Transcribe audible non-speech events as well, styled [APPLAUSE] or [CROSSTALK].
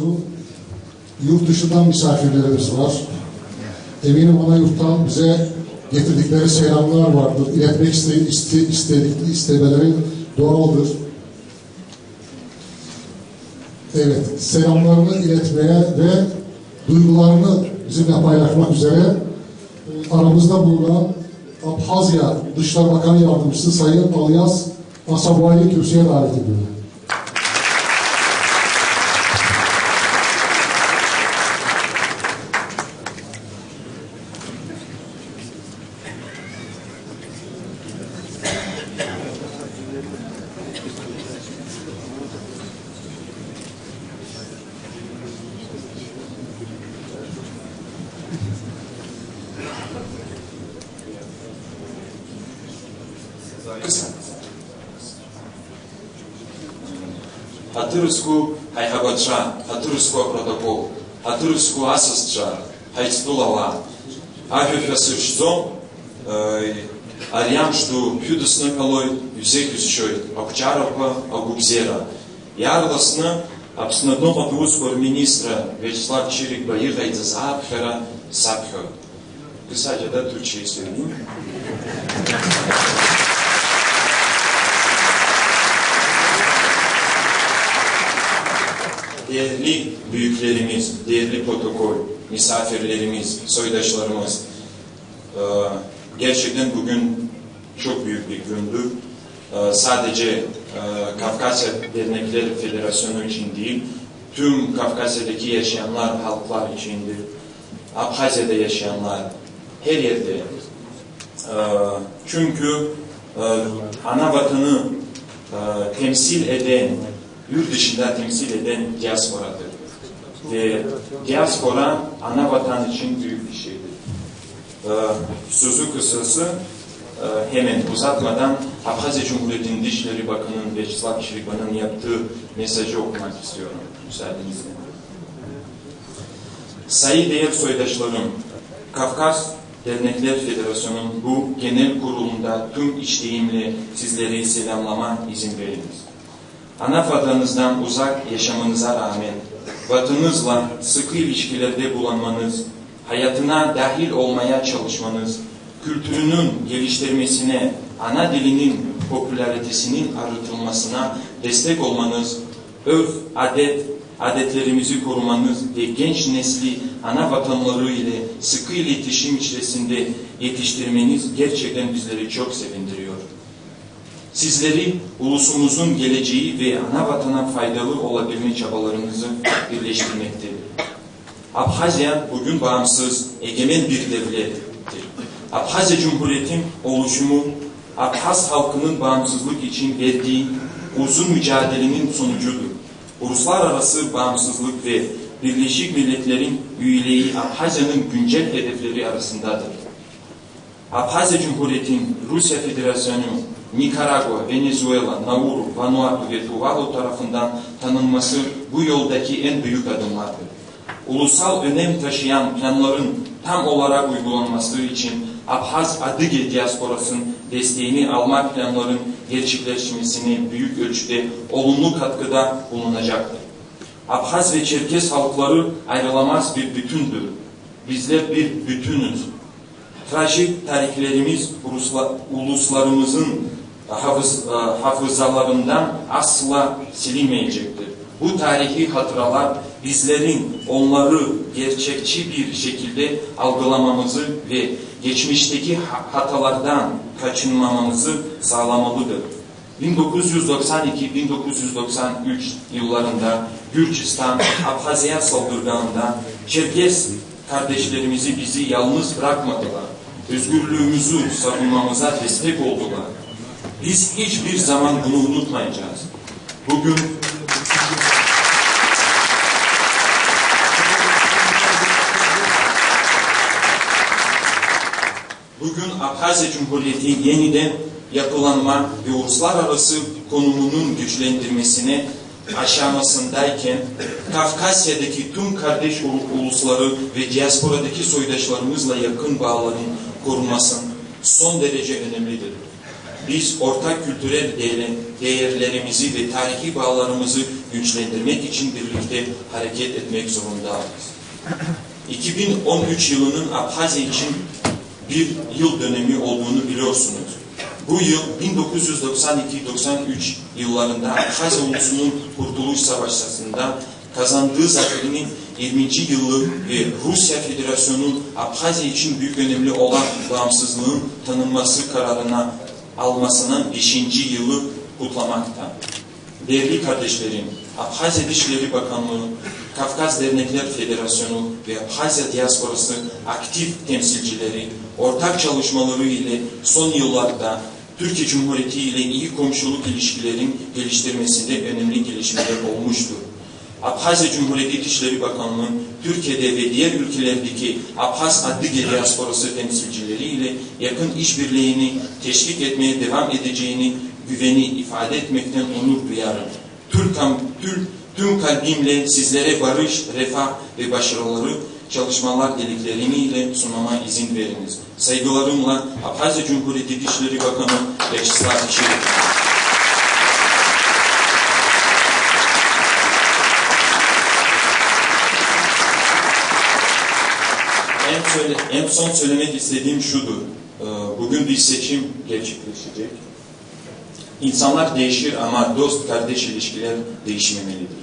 sanıyorum yurt dışından misafirlerimiz var. Eminim ana yurttan bize getirdikleri selamlar vardır. İletmek iste, iste, istedikleri istemeleri doğaldır. Evet, selamlarını iletmeye ve duygularını bizimle paylaşmak üzere e, aramızda bulunan Abhazya Dışişleri Bakanı Yardımcısı Sayın Alyas Asabuay'ı kürsüye davet ediyorum. Hatırısku hay habatça, hatırısku protokol, hatırısku asasça, hay stulava. Афифасыжзом, ариамжду пьюдысны калой, юзекюсчой, акчарапа, агубзера. Ярласны, апснадну патуускор министра Вячеслав Чирик Баирдайдзаапхера, сапхер. Kısaca da Türkçeyi söyleyeyim. değerli büyüklerimiz, değerli protokol, misafirlerimiz, soydaşlarımız, e, gerçekten bugün çok büyük bir gündür. E, sadece e, Kafkasya Dernekler Federasyonu için değil, tüm Kafkasya'daki yaşayanlar, halklar içindir. Abhazya'da yaşayanlar, her yerde. E, Çünkü e, ana vatanı e, temsil eden, yurt dışında temsil eden diasporadır. Ve diaspora ana vatan için büyük bir şeydir. Ee, sözü kısası e, hemen uzatmadan Abhazya Cumhuriyeti'nin Dışişleri Bakanı'nın Vyacheslav Çirikman'ın yaptığı mesajı okumak istiyorum müsaadenizle. Sayın değer soydaşlarım, Kafkas Dernekler Federasyonu'nun bu genel kurulunda tüm işleyimle sizleri selamlama izin veriniz. Ana vatanınızdan uzak yaşamanıza rağmen vatanınızla sıkı ilişkilerde bulunmanız, hayatına dahil olmaya çalışmanız, kültürünün geliştirmesine, ana dilinin popülaritesinin arıtılmasına destek olmanız, örf, adet, adetlerimizi korumanız ve genç nesli ana vatanları ile sıkı iletişim içerisinde yetiştirmeniz gerçekten bizleri çok sevindiriyor. Sizleri ulusumuzun geleceği ve ana vatana faydalı olabilme çabalarınızı birleştirmektedir. Abhazya bugün bağımsız, egemen bir devlettir. Abhazya Cumhuriyeti'nin oluşumu, Abhaz halkının bağımsızlık için verdiği uzun mücadelenin sonucudur. Uluslararası bağımsızlık ve Birleşik Milletler'in üyeliği Abhazya'nın güncel hedefleri arasındadır. Abhazya Cumhuriyeti'nin Rusya Federasyonu, Nikaragua, Venezuela, Nauru, Vanuatu ve Tuvalu tarafından tanınması bu yoldaki en büyük adımlardır. Ulusal önem taşıyan planların tam olarak uygulanması için Abhaz Adıge diasporasının desteğini almak planların gerçekleşmesine büyük ölçüde olumlu katkıda bulunacaktır. Abhaz ve Çerkes halkları ayrılamaz bir bütündür. Bizler bir bütünüz trajik tarihlerimiz ulusla- uluslarımızın hafız, e, hafızalarından asla silinmeyecektir. Bu tarihi hatıralar bizlerin onları gerçekçi bir şekilde algılamamızı ve geçmişteki ha- hatalardan kaçınmamamızı sağlamalıdır. 1992-1993 yıllarında Gürcistan, [COUGHS] Abhazya saldırganında Çerkes kardeşlerimizi bizi yalnız bırakmadılar. Özgürlüğümüzü savunmamıza destek oldular. Biz hiçbir zaman bunu unutmayacağız. Bugün Bugün Abhazya Cumhuriyeti yeniden yapılanma ve uluslararası konumunun güçlendirmesine aşamasındayken Kafkasya'daki tüm kardeş ulu- ulusları ve diasporadaki soydaşlarımızla yakın bağların korunması son derece önemlidir. Biz ortak kültürel değer- değerlerimizi ve tarihi bağlarımızı güçlendirmek için birlikte hareket etmek zorundayız. 2013 yılının Abhazya için bir yıl dönemi olduğunu biliyorsunuz. Bu yıl 1992-93 yıllarında Abhazya ulusunun Kurtuluş Savaşı'nda kazandığı zaferinin 20. yılı ve Rusya Federasyonu'nun Abhazya için büyük önemli olan bağımsızlığın tanınması kararına almasının 5. yılı kutlamakta. Değerli kardeşlerim, Abhazya Dışişleri Bakanlığı, Kafkas Dernekler Federasyonu ve Abhazya Diasporası aktif temsilcileri ortak çalışmaları ile son yıllarda Türkiye Cumhuriyeti ile iyi komşuluk ilişkilerin geliştirmesinde önemli gelişmeler olmuştur. Abhazya Cumhuriyeti Dışişleri Bakanlığı, Türkiye'de ve diğer ülkelerdeki Abhaz Adlige Diasporası temsilcileriyle yakın işbirliğini teşvik etmeye devam edeceğini güveni ifade etmekten onur duyarım. Türkam, tüm, tüm kalbimle sizlere barış, refah ve başarıları çalışmalar dileklerimi sunmama izin veriniz. Saygılarımla Abhazya Cumhuriyeti Dışişleri Bakanı Vyacheslav Çelik. En, söyle, en son söylemek istediğim şudur. Ee, Bugün bir seçim gerçekleşecek. İnsanlar değişir ama dost kardeş ilişkiler değişmemelidir.